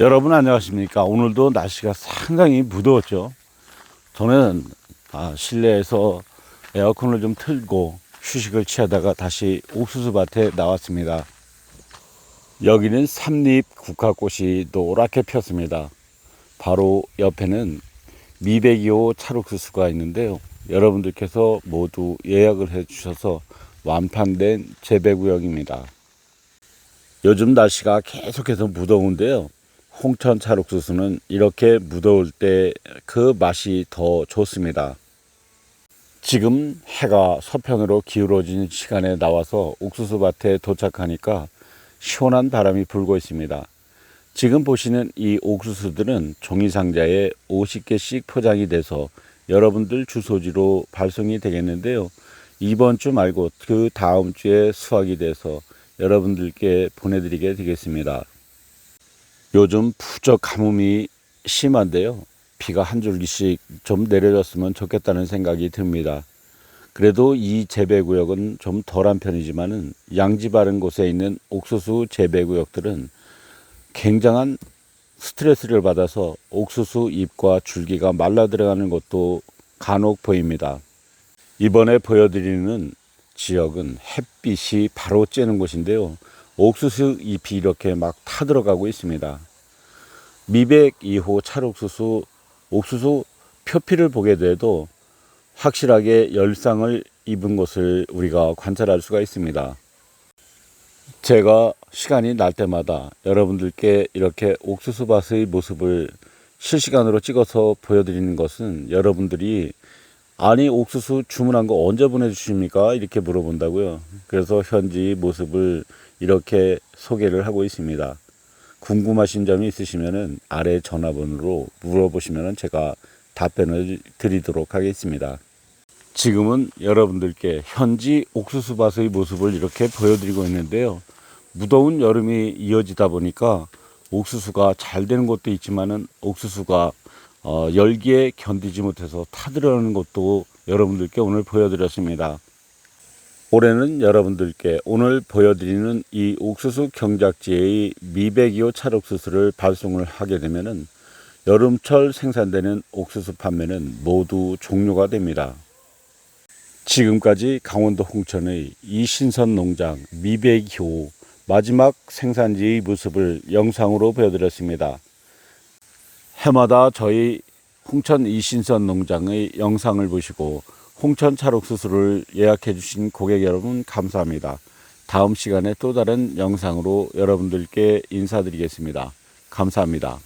여러분 안녕하십니까? 오늘도 날씨가 상당히 무더웠죠. 저는 아, 실내에서 에어컨을 좀 틀고 휴식을 취하다가 다시 옥수수 밭에 나왔습니다. 여기는 삼립 국화꽃이 노랗게 폈습니다. 바로 옆에는 미백이호 찰옥수수가 있는데요. 여러분들께서 모두 예약을 해 주셔서 완판된 재배구역입니다. 요즘 날씨가 계속해서 무더운데요. 홍천 찰옥수수는 이렇게 무더울 때 그 맛이 더 좋습니다. 지금 해가 서편으로 기울어진 시간에 나와서 옥수수 밭에 도착하니까 시원한 바람이 불고 있습니다. 지금 보시는 이 옥수수들은 종이 상자에 50개씩 포장이 돼서 여러분들 주소지로 발송이 되겠는데요. 이번 주 말고 그 다음 주에 수확이 돼서 여러분들께 보내드리게 되겠습니다. 요즘 부쩍 가뭄이 심한데요. 비가 한 줄기씩 좀 내려졌으면 좋겠다는 생각이 듭니다. 그래도 이 재배구역은 좀 덜한 편이지만은 양지 바른 곳에 있는 옥수수 재배구역들은 굉장한 스트레스를 받아서 옥수수 잎과 줄기가 말라 들어가는 것도 간혹 보입니다. 이번에 보여드리는 지역은 햇빛이 바로 쬐는 곳인데요. 옥수수 잎이 이렇게 막 타들어가고 있습니다. 미백 2호 찰옥수수 옥수수 표피를 보게 돼도 확실하게 열상을 입은 것을 우리가 관찰할 수가 있습니다. 제가 시간이 날 때마다 여러분들께 이렇게 옥수수 밭의 모습을 실시간으로 찍어서 보여드리는 것은 여러분들이 아니 옥수수 주문한 거 언제 보내주십니까? 이렇게 물어본다고요. 그래서 현지 모습을 이렇게 소개를 하고 있습니다. 궁금하신 점이 있으시면은 아래 전화번호로 물어보시면은 제가 답변을 드리도록 하겠습니다. 지금은 여러분들께 현지 옥수수 밭의 모습을 이렇게 보여드리고 있는데요. 무더운 여름이 이어지다 보니까 옥수수가 잘 되는 것도 있지만은 옥수수가 어, 열기에 견디지 못해서 타들어가는 것도 여러분들께 오늘 보여드렸습니다. 올해는 여러분들께 오늘 보여드리는 이 옥수수 경작지의 미백이호 찰옥수수를 발송을 하게 되면은 여름철 생산되는 옥수수 판매는 모두 종료가 됩니다. 지금까지 강원도 홍천의 이신선 농장 미백이호 마지막 생산지의 모습을 영상으로 보여드렸습니다. 해마다 저희 홍천 이신선 농장의 영상을 보시고 홍천 찰옥수수를 예약해 주신 고객 여러분 감사합니다. 다음 시간에 또 다른 영상으로 여러분들께 인사드리겠습니다. 감사합니다.